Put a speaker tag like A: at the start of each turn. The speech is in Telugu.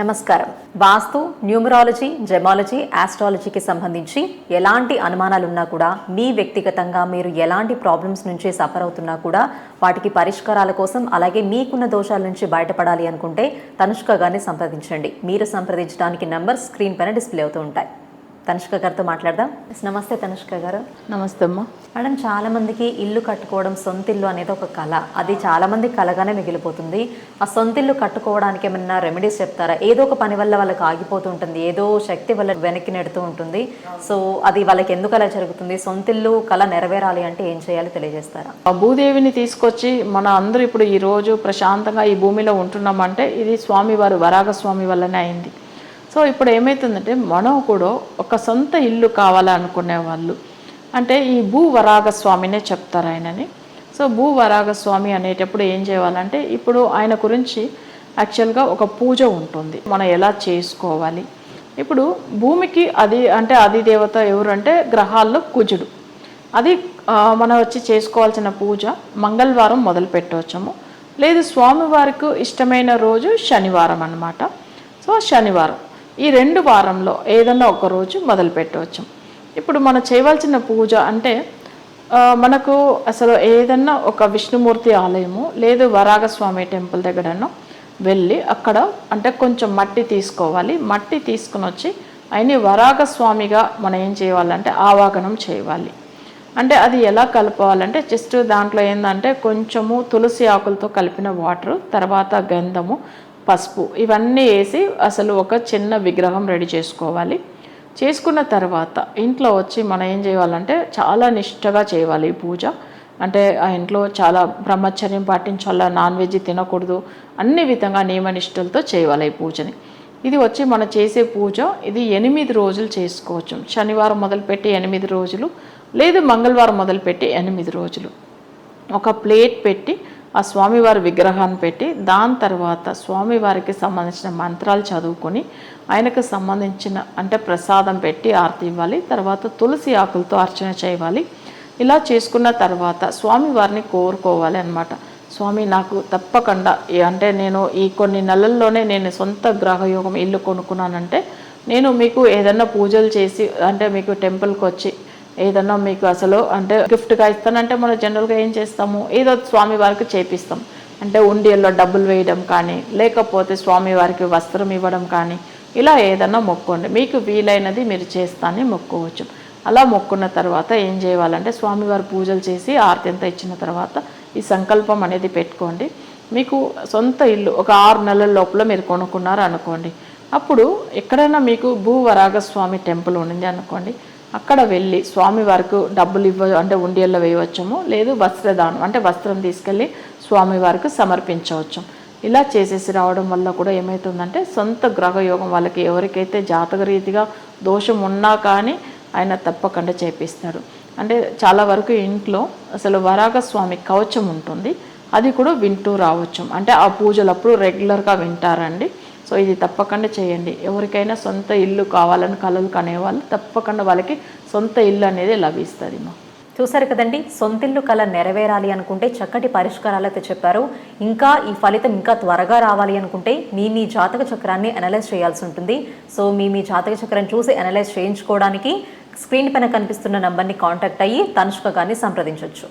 A: నమస్కారం. వాస్తు న్యూమరాలజీ జెమాలజీ ఆస్ట్రాలజీకి సంబంధించి ఎలాంటి అనుమానాలు ఉన్నా కూడా మీ వ్యక్తిగతంగా మీరు ఎలాంటి ప్రాబ్లమ్స్ నుంచి సఫర్ అవుతున్నా కూడా వాటికి పరిష్కారాల కోసం అలాగే మీకున్న దోషాల నుంచి బయటపడాలి అనుకుంటే తనుష్క గారిని సంప్రదించండి. మీరు సంప్రదించడానికి నంబర్ స్క్రీన్ పైన డిస్ప్లే అవుతూ ఉంటాయి. తనుష్క గారితో మాట్లాడదాం. నమస్తే తనుష్క గారు.
B: నమస్తే అమ్మా.
A: మేడం చాలా మందికి ఇల్లు కట్టుకోవడం సొంత ఇల్లు అనేది ఒక కళ. అది చాలా మంది కలగానే మిగిలిపోతుంది. ఆ సొంత ఇల్లు కట్టుకోవడానికి ఏమన్నా రెమెడీస్ చెప్తారా? ఏదో ఒక పని వల్ల వాళ్ళకి ఆగిపోతూ ఉంటుంది. ఏదో శక్తి వల్ల వెనక్కి నెడుతూ ఉంటుంది. సో అది వాళ్ళకి ఎందుకు అలా జరుగుతుంది? సొంత ఇల్లు కళ నెరవేరాలి అంటే ఏం చేయాలి తెలియజేస్తారా?
B: ఆ భూదేవిని తీసుకొచ్చి మన అందరూ ఇప్పుడు ఈ రోజు ప్రశాంతంగా ఈ భూమిలో ఉంటున్నామంటే ఇది స్వామివారు వరాగ స్వామి వల్లనే అయింది. సో ఇప్పుడు ఏమవుతుందంటే మనం కూడా ఒక సొంత ఇల్లు కావాలనుకునే వాళ్ళు. అంటే ఈ భూ వరాగ స్వామినే చెప్తారు ఆయనని. సో భూ వరాగ స్వామి అనేటప్పుడు ఏం చేయాలంటే ఇప్పుడు ఆయన గురించి యాక్చువల్గా ఒక పూజ ఉంటుంది. మనం ఎలా చేసుకోవాలి? ఇప్పుడు భూమికి అది అంటే అది దేవత ఎవరు అంటే గ్రహాల్లో కుజుడు. అది మనం వచ్చి చేసుకోవాల్సిన పూజ మంగళవారం మొదలు పెట్టవచ్చము. లేదు స్వామివారికి ఇష్టమైన రోజు శనివారం అన్నమాట. సో శనివారం. ఈ రెండు వారంలో ఏదన్నా ఒక రోజు మొదలు పెట్టవచ్చు. ఇప్పుడు మనం చేయవలసిన పూజ అంటే మనకు అసలు ఏదన్నా ఒక విష్ణుమూర్తి ఆలయము లేదు వరాగస్వామి టెంపుల్ దగ్గరనో వెళ్ళి అక్కడ అంటే కొంచెం మట్టి తీసుకోవాలి. మట్టి తీసుకుని వచ్చి ఆయన వరాగస్వామిగా మనం ఏం చేయాలంటే ఆవాగనం చేయాలి. అంటే అది ఎలా కలపాలంటే జస్ట్ దాంట్లో ఏంటంటే కొంచెము తులసి ఆకులతో కలిపిన వాటర్ తర్వాత గంధము పసుపు ఇవన్నీ వేసి అసలు ఒక చిన్న విగ్రహం రెడీ చేసుకోవాలి. చేసుకున్న తర్వాత ఇంట్లో వచ్చి మనం ఏం చేయాలంటే చాలా నిష్టగా చేయాలి ఈ పూజ. అంటే ఆ ఇంట్లో చాలా బ్రహ్మచర్యం పాటించాలా నాన్ వెజ్ తినకూడదు అన్ని విధంగా నియమనిష్టలతో చేయాలి ఈ పూజని. ఇది వచ్చి మనం చేసే పూజ ఇది ఎనిమిది రోజులు చేసుకోవచ్చు. శనివారం మొదలుపెట్టి ఎనిమిది రోజులు లేదు మంగళవారం మొదలుపెట్టి ఎనిమిది రోజులు. ఒక ప్లేట్ పెట్టి ఆ స్వామివారి విగ్రహాన్ని పెట్టి దాని తర్వాత స్వామివారికి సంబంధించిన మంత్రాలు చదువుకొని ఆయనకు సంబంధించిన అంటే ప్రసాదం పెట్టి ఆరతి ఇవ్వాలి తర్వాత తులసి ఆకులతో అర్చన చేయాలి. ఇలా చేసుకున్న తర్వాత స్వామివారిని కోరుకోవాలి అన్నమాట. స్వామి నాకు తప్పకుండా అంటే నేను ఈ కొన్ని నెలల్లోనే నేను సొంత గ్రహయోగం ఇల్లు కొనుక్కున్నానంటే నేను మీకు ఏదన్నా పూజలు చేసి అంటే మీకు టెంపుల్కి వచ్చి ఏదన్నా మీకు అసలు అంటే గిఫ్ట్గా ఇస్తానంటే మనం జనరల్గా ఏం చేస్తాము? ఏదో స్వామి వారికి చేపిస్తాం. అంటే ఉండియల్లో డబ్బులు వేయడం కానీ లేకపోతే స్వామి వారికి వస్త్రం ఇవ్వడం కానీ ఇలా ఏదన్నా మొక్కోండి. మీకు వీలైనది మీరు చేస్తానని మొక్కోవచ్చు. అలా మొక్కున్న తర్వాత ఏం చేయాలంటే స్వామివారి పూజలు చేసి ఆరతి ఎంత ఇచ్చిన తర్వాత ఈ సంకల్పం అనేది పెట్టుకోండి. మీకు సొంత ఇల్లు ఒక ఆరు నెలల లోపల మీరు కొనుక్కున్నారు అనుకోండి అప్పుడు ఎక్కడైనా మీకు భూవరాగస్వామి టెంపుల్ ఉంది అనుకోండి. అక్కడ వెళ్ళి స్వామి వారికి డబ్బులు ఇవ్వ అంటే ఉండియల్లో వేయవచ్చము. లేదు వస్త్రదానం అంటే వస్త్రం తీసుకెళ్ళి స్వామి వారికి సమర్పించవచ్చు ఇలా చేసేసి రావడం వల్ల కూడా ఏమవుతుందంటే సొంత గ్రహయోగం వాళ్ళకి ఎవరికైతే జాతక రీతిగా దోషం ఉన్నా కానీ ఆయన తప్పకుండా చేపిస్తాడు అంటే చాలా వరకు ఇంట్లో అసలు వరాగ స్వామి కవచం ఉంటుంది. అది కూడా వింటూ రావచ్చు అంటే ఆ పూజలప్పుడు రెగ్యులర్గా వింటారండి. సో ఇది తప్పకుండా చేయండి. ఎవరికైనా సొంత ఇల్లు కావాలని కలలు కనేవాళ్ళు తప్పకుండా వాళ్ళకి సొంత ఇల్లు అనేది లభిస్తుంది మా.
A: చూసారు కదండి సొంతిల్లు కళ నెరవేరాలి అనుకుంటే చక్కటి పరిష్కారాలు అయితే చెప్పారు. ఇంకా ఈ ఫలితం ఇంకా త్వరగా రావాలి అనుకుంటే మీ మీ జాతక చక్రాన్ని అనలైజ్ చేయాల్సి ఉంటుంది. సో మీ మీ జాతక చక్రం చూసి అనలైజ్ చేయించుకోవడానికి స్క్రీన్ పైన కనిపిస్తున్న నంబర్ని కాంటాక్ట్ అయ్యి తనుష్క గారిని సంప్రదించవచ్చు